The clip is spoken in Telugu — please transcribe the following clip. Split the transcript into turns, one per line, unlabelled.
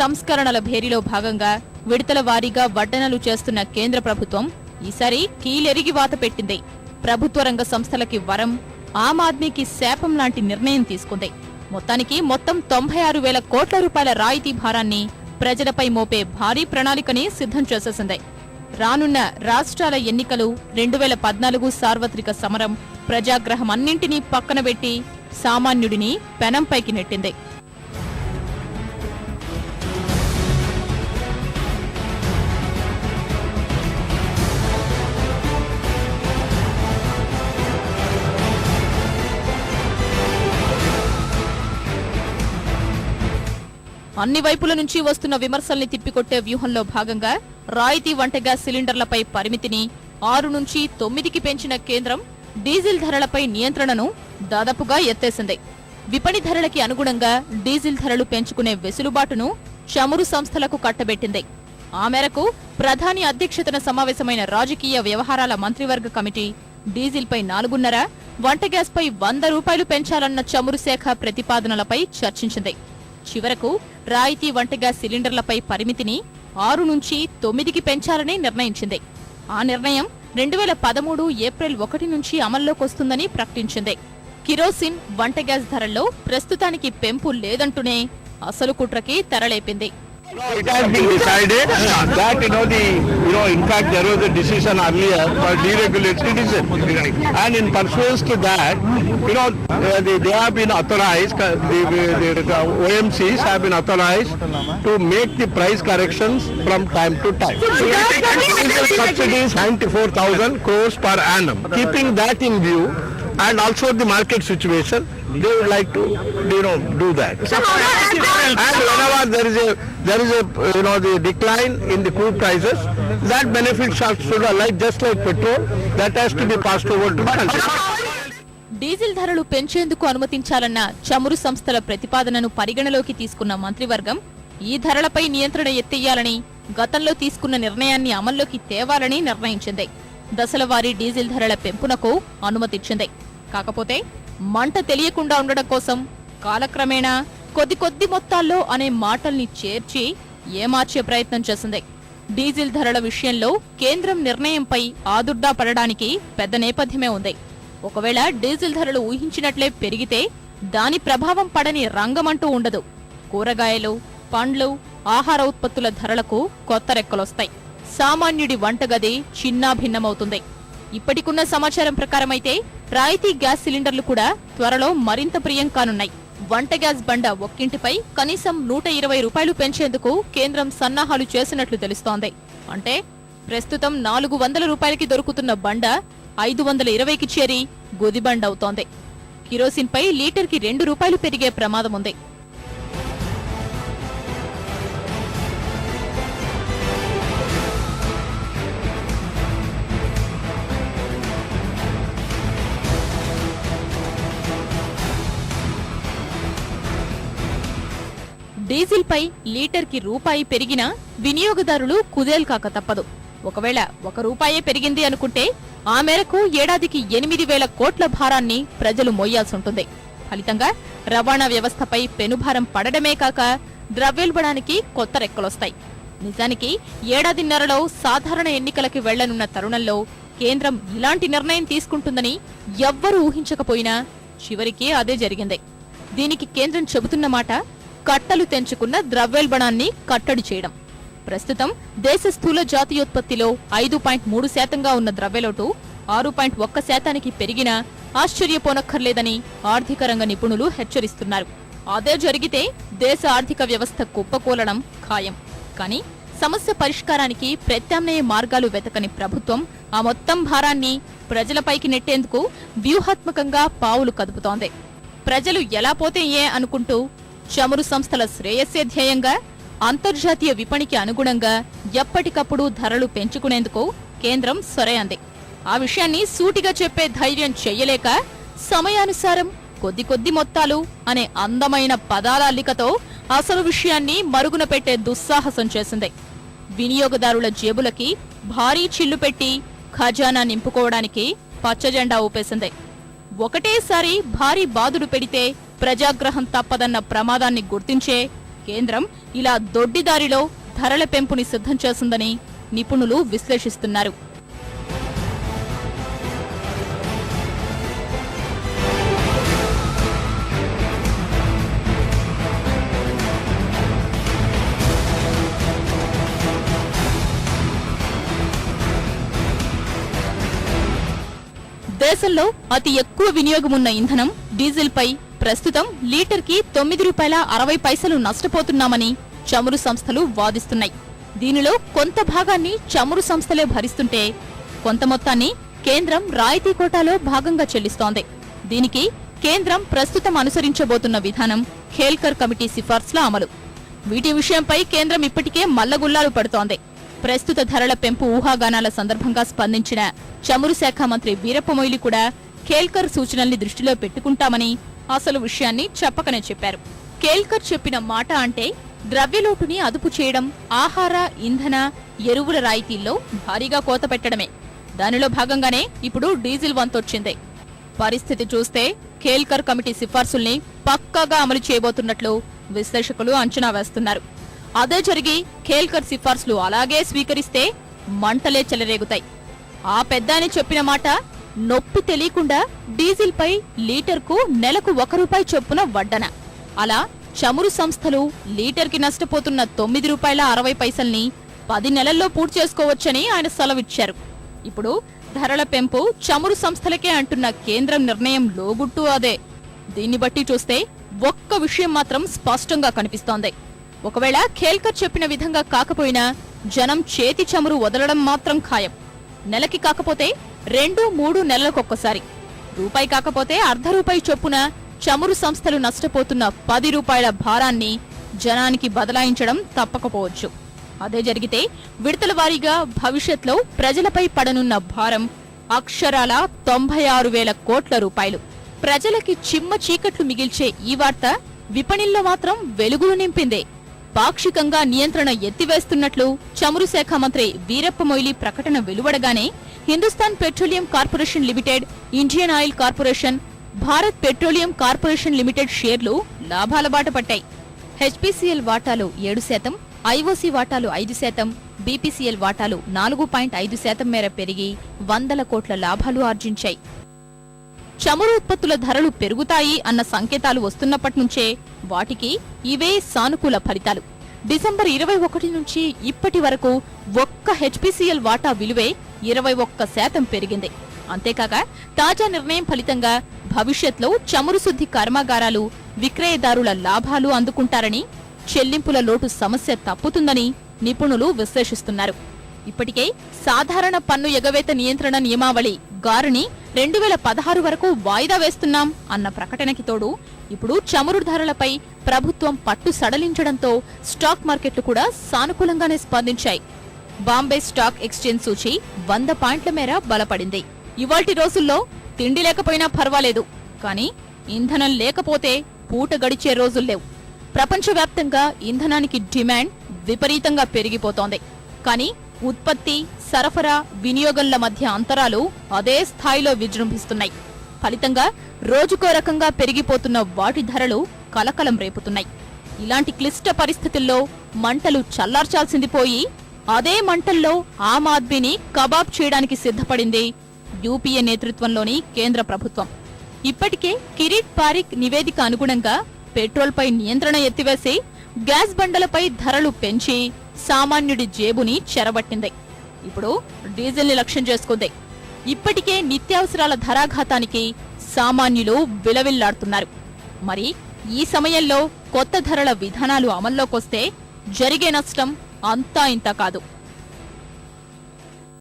సంస్కరణల భేరీలో భాగంగా విడతల వారీగా వడ్డనలు చేస్తున్న కేంద్ర ప్రభుత్వం ఈసారి కీలెరిగి వాత పెట్టింది. ప్రభుత్వ రంగ సంస్థలకి వరం ఆమ్ ఆద్మీకి శాపం లాంటి నిర్ణయం తీసుకుంది. మొత్తానికి మొత్తం తొంభై ఆరు వేల కోట్ల రూపాయల రాయితీ భారాన్ని ప్రజలపై మోపే భారీ ప్రణాళికని సిద్ధం చేసేసింది. రానున్న రాష్ట్రాల ఎన్నికలు రెండు వేల పద్నాలుగు సార్వత్రిక సమరం ప్రజాగ్రహం అన్నింటినీ పక్కన పెట్టి సామాన్యుడిని పెనంపైకి నెట్టింది. అన్ని వైపుల నుంచి వస్తున్న విమర్శల్ని తిప్పికొట్టే వ్యూహంలో భాగంగా రాయితీ వంట గ్యాస్ సిలిండర్లపై పరిమితిని ఆరు నుంచి తొమ్మిదికి పెంచిన కేంద్రం డీజిల్ ధరలపై నియంత్రణను దాదాపుగా ఎత్తేసింది. విపణి ధరలకి అనుగుణంగా డీజిల్ ధరలు పెంచుకునే వెసులుబాటును చమురు సంస్థలకు కట్టబెట్టింది. ఆ మేరకు ప్రధాని అధ్యక్షతన సమావేశమైన రాజకీయ వ్యవహారాల మంత్రివర్గ కమిటీ డీజిల్పై నాలుగున్నర వంట గ్యాస్పై వంద రూపాయలు పెంచాలన్న చమురు శాఖ ప్రతిపాదనలపై చర్చించింది. చివరకు రాయితీ వంట గ్యాస్ సిలిండర్లపై పరిమితిని ఆరు నుంచి తొమ్మిదికి పెంచాలని నిర్ణయించింది. ఆ నిర్ణయం రెండు వేల పదమూడు ఏప్రిల్ ఒకటి నుంచి అమల్లోకొస్తుందని ప్రకటించింది. కిరోసిన్ వంట గ్యాస్ ధరల్లో ప్రస్తుతానికి పెంపు లేదంటూనే అసలు కుట్రకి తెరలేపింది.
It has been decided that, you know, the, you know, in fact, there was a decision earlier for deregulatory decision. And in pursuance to that, you know, uh, they, they have been authorized, uh, the, the, the OMCs have been authorized to make the price corrections from time to time. Diesel subsidy is 94,000 crores per annum. Keeping that in view, and also the market situation, they would like to, you know, do that. And whenever there is a, there is a, you know, the decline in the crude prices, that benefit shall, should, like, just like petrol, that has to be passed over to the country.
Diesel ధరలు పెంచేందుకు అనుమతించాలన్న చమురు సంస్థల ప్రతిపాదనను పరిగణలోకి తీసుకున్న మంత్రివర్గం ఈ ధరలపై నియంత్రణ ఎత్తేయాలని గతంలో తీసుకున్న నిర్ణయాన్ని అమల్లోకి తేవాలని నిర్ణయించింది దశలవారీ డీజిల్ ధరల పెంపునకు అనుమతిచ్చింది కాకపోతే మంట తెలియకుండా ఉండడం కోసం కాలక్రమేణా కొద్ది కొద్ది మొత్తాల్లో అనే మాటల్ని చేర్చి ఏమార్చే ప్రయత్నం చేసింది. డీజిల్ ధరల విషయంలో కేంద్రం నిర్ణయంపై ఆదుర్దా పడడానికి పెద్ద నేపథ్యమే ఉంది. ఒకవేళ డీజిల్ ధరలు ఊహించినట్లే పెరిగితే దాని ప్రభావం పడని రంగమంటూ ఉండదు. కూరగాయలు పండ్లు ఆహార ఉత్పత్తుల ధరలకు కొత్త రెక్కలొస్తాయి. సామాన్యుడి వంటగది చిన్నాభిన్నమవుతుంది. ఇప్పటికున్న సమాచారం ప్రకారమైతే రాయితీ గ్యాస్ సిలిండర్లు కూడా త్వరలో మరింత ప్రియం కానున్నాయి. వంట గ్యాస్ బండ ఒక్కింటిపై కనీసం నూట ఇరవై రూపాయలు పెంచేందుకు కేంద్రం సన్నాహాలు చేసినట్లు తెలుస్తోంది. అంటే ప్రస్తుతం నాలుగు వందల రూపాయలకి దొరుకుతున్న బండ ఐదు వందల ఇరవైకి చేరి గుదిబండ అవుతోంది కిరోసిన్పై లీటర్కి రెండు రూపాయలు పెరిగే ప్రమాదం ఉంది డీజిల్ పై లీటర్కి రూపాయి పెరిగినా వినియోగదారులు కుదేల్ కాక తప్పదు. ఒకవేళ ఒక రూపాయే పెరిగింది అనుకుంటే ఆ మేరకు ఏడాదికి ఎనిమిది వేల కోట్ల భారాన్ని ప్రజలు మోయాల్సి ఉంటుంది ఫలితంగా రవాణా వ్యవస్థపై పెనుభారం పడడమే కాక ద్రవ్యోల్బణానికి కొత్త రెక్కలొస్తాయి. నిజానికి ఏడాదిన్నరలో సాధారణ ఎన్నికలకి వెళ్ళనున్న తరుణంలో కేంద్రం ఇలాంటి నిర్ణయం తీసుకుంటుందని ఎవ్వరూ ఊహించకపోయినా చివరికి అదే జరిగింది. దీనికి కేంద్రం చెబుతున్న మాట కట్టలు తెంచుకున్న ద్రవ్యోల్బణాన్ని కట్టడి చేయడం. ప్రస్తుతం దేశ స్థూల జాతీయోత్పత్తిలో ఐదు పాయింట్ మూడు శాతంగా ఉన్న ద్రవ్యలోటు ఆరు పాయింట్ ఒక్క శాతానికి పెరిగినా ఆశ్చర్యపోనక్కర్లేదని ఆర్థిక రంగ నిపుణులు హెచ్చరిస్తున్నారు. అదే జరిగితే దేశ ఆర్థిక వ్యవస్థ కుప్పకూలడం ఖాయం. కానీ సమస్య పరిష్కారానికి ప్రత్యామ్నాయ మార్గాలు వెతకని ప్రభుత్వం ఆ మొత్తం భారాన్ని ప్రజలపైకి నెట్టేందుకు వ్యూహాత్మకంగా పావులు కదుపుతోంది. ప్రజలు ఎలా పోతే ఏ అనుకుంటూ చమురు సంస్థల శ్రేయస్సే ధ్యేయంగా అంతర్జాతీయ విపణికి అనుగుణంగా ఎప్పటికప్పుడు ధరలు పెంచుకునేందుకు కేంద్రం సొరయంది. ఆ విషయాన్ని సూటిగా చెప్పే ధైర్యం చెయ్యలేక సమయానుసారం కొద్ది కొద్ది మొత్తాలు అనే అందమైన పదాల అల్లికతో అసలు విషయాన్ని మరుగున పెట్టే దుస్సాహసం చేసింది. వినియోగదారుల జేబులకి భారీ చిల్లు పెట్టి ఖజానా నింపుకోవడానికి పచ్చజెండా ఊపేసింది. ఒకటేసారి భారీ బాదుడు పెడితే ప్రజాగ్రహం తప్పదన్న ప్రమాదాన్ని గుర్తించే కేంద్రం ఇలా దొడ్డిదారిలో ధరల పెంపుని సిద్ధం చేసిందని నిపుణులు విశ్లేషిస్తున్నారు. దేశంలో అతి ఎక్కువ వినియోగమున్న ఇంధనం డీజిల్ పై ప్రస్తుతం లీటర్కి తొమ్మిది రూపాయల అరవై పైసలు నష్టపోతున్నామని చమురు సంస్థలు వాదిస్తున్నాయి. దీనిలో కొంత భాగాన్ని చమురు సంస్థలే భరిస్తుంటే కొంత మొత్తాన్ని కేంద్రం రాయితీ కోటాలో భాగంగా చెల్లిస్తోంది. దీనికి కేంద్రం ప్రస్తుతం అనుసరించబోతున్న విధానం ఖేల్కర్ కమిటీ సిఫార్సుల అమలు. వీటి విషయంపై కేంద్రం ఇప్పటికే మల్లగుల్లాలు పడుతోంది. ప్రస్తుత ధరల పెంపు ఊహాగానాల సందర్భంగా స్పందించిన చమురు శాఖ మంత్రి వీరప్ప మొయిలి కూడా ఖేల్కర్ సూచనల్ని దృష్టిలో పెట్టుకుంటామని అసలు విషయాన్ని చెప్పకనే చెప్పారు. కేల్కర్ చెప్పిన మాట అంటే ద్రవ్యలోటుని అదుపు చేయడం ఆహార ఇంధన ఎరువుల రాయితీల్లో భారీగా కోత పెట్టడమే. దానిలో భాగంగానే ఇప్పుడు డీజిల్ వంతొచ్చింది పరిస్థితి చూస్తే కేల్కర్ కమిటీ సిఫార్సుల్ని పక్కాగా అమలు చేయబోతున్నట్లు విశ్లేషకులు అంచనా వేస్తున్నారు. అదే జరిగి ఖేల్కర్ సిఫార్సులు అలాగే స్వీకరిస్తే మంటలే చెలరేగుతాయి. ఆ పెద్దాయన చెప్పిన మాట నొప్పి తెలియకుండా డీజిల్ పై లీటర్కు నెలకు ఒక రూపాయి చొప్పున వడ్డన. అలా చమురు సంస్థలు లీటర్కి నష్టపోతున్న తొమ్మిది రూపాయల అరవై పైసల్ని పది నెలల్లో పూర్తి చేసుకోవచ్చని ఆయన సెలవిచ్చారు. ఇప్పుడు ధరల పెంపు చమురు సంస్థలకే అంటున్న కేంద్రం నిర్ణయం లోగుట్టు అదే. దీన్ని బట్టి చూస్తే ఒక్క విషయం మాత్రం స్పష్టంగా కనిపిస్తోంది. ఒకవేళ ఖేల్కర్ చెప్పిన విధంగా కాకపోయినా జనం చేతి చమురు వదలడం మాత్రం ఖాయం. నెలకి కాకపోతే రెండు మూడు నెలలకొక్కసారి. రూపాయి కాకపోతే అర్ధ రూపాయి చొప్పున చమురు సంస్థలు నష్టపోతున్న పది రూపాయల భారాన్ని జనానికి బదలాయించడం తప్పకపోవచ్చు. అదే జరిగితే విడతల వారీగా భవిష్యత్లో ప్రజలపై పడనున్న భారం అక్షరాల తొంభై ఆరు వేల కోట్ల రూపాయలు. ప్రజలకి చిమ్మ చీకట్లు మిగిల్చే ఈ వార్త విపణిల్లో మాత్రం వెలుగులు నింపిందే. పాక్షికంగా నియంత్రణ ఎత్తివేస్తున్నట్లు చమురు శాఖ మంత్రి వీరప్ప మొయిలీ ప్రకటన వెలువడగానే Hindustan petroleum corporation limited Indian oil corporation Bharat petroleum corporation limited షేర్లు లాభాల బాట పట్టాయి. హెచ్పీసీఎల్ వాటాలు ఏడు శాతం ఐఓసీ వాటాలు ఐదు శాతం బీపీసీఎల్ వాటాలు నాలుగు పాయింట్ ఐదు శాతం మేర పెరిగి వందల కోట్ల లాభాలు ఆర్జించాయి. చమురు ఉత్పత్తుల ధరలు పెరుగుతాయి అన్న సంకేతాలు వస్తున్నప్పటి నుంచే వాటికి ఇవే సానుకూల ఫలితాలు. డిసెంబర్ ఇరవై ఒకటి నుంచి ఇప్పటి వరకు ఒక్క హెచ్పిసిఎల్ వాటా విలువే ఇరవై ఒక్క శాతం పెరిగింది. అంతేకాక తాజా నిర్ణయం ఫలితంగా భవిష్యత్లో చమురు శుద్ధి కర్మాగారాలు విక్రయదారుల లాభాలు అందుకుంటారని చెల్లింపుల లోటు సమస్య తప్పుతుందని నిపుణులు విశ్లేషిస్తున్నారు. ఇప్పటికే సాధారణ పన్ను ఎగవేత నియంత్రణ నియమావళి గారుని రెండు వేల పదహారు వరకు వాయిదా వేస్తున్నాం అన్న ప్రకటనకి తోడు ఇప్పుడు చమురు ధరలపై ప్రభుత్వం పట్టు సడలించడంతో స్టాక్ మార్కెట్లు కూడా సానుకూలంగానే స్పందించాయి. బాంబే స్టాక్ ఎక్స్చేంజ్ సూచి వంద పాయింట్ల మేర బలపడింది. ఇవాల్టి రోజుల్లో తిండి లేకపోయినా పర్వాలేదు కానీ ఇంధనం లేకపోతే పూట గడిచే రోజుల్లేవు ప్రపంచవ్యాప్తంగా ఇంధనానికి డిమాండ్ విపరీతంగా పెరిగిపోతోంది. కానీ ఉత్పత్తి సరఫరా వినియోగంల మధ్య అంతరాలు అదే స్థాయిలో విజృంభిస్తున్నాయి. ఫలితంగా రోజుకో రకంగా పెరిగిపోతున్న వాటి ధరలు కలకలం రేపుతున్నాయి. ఇలాంటి క్లిష్ట పరిస్థితుల్లో మంటలు చల్లార్చాల్సింది పోయి అదే మంటల్లో ఆమ్ ఆద్మీని కబాబ్ చేయడానికి సిద్ధపడింది యూపీఏ నేతృత్వంలోని కేంద్ర ప్రభుత్వం. ఇప్పటికే కిరీట్ పారిక్ నివేదిక అనుగుణంగా పెట్రోల్పై నియంత్రణ ఎత్తివేసి గ్యాస్ బండలపై ధరలు పెంచి సామాన్యుడి జేబుని చెరబట్టింది. ఇప్పుడు డీజిల్ని లక్ష్యం చేసుకుంది. ఇప్పటికే నిత్యావసరాల ధరాఘాతానికి సామాన్యులు విలవిల్లాడుతున్నారు. మరి ఈ సమయంలో కొత్త ధరల విధానాలు అమల్లోకొస్తే జరిగే నష్టం అంతా ఇంత కాదు.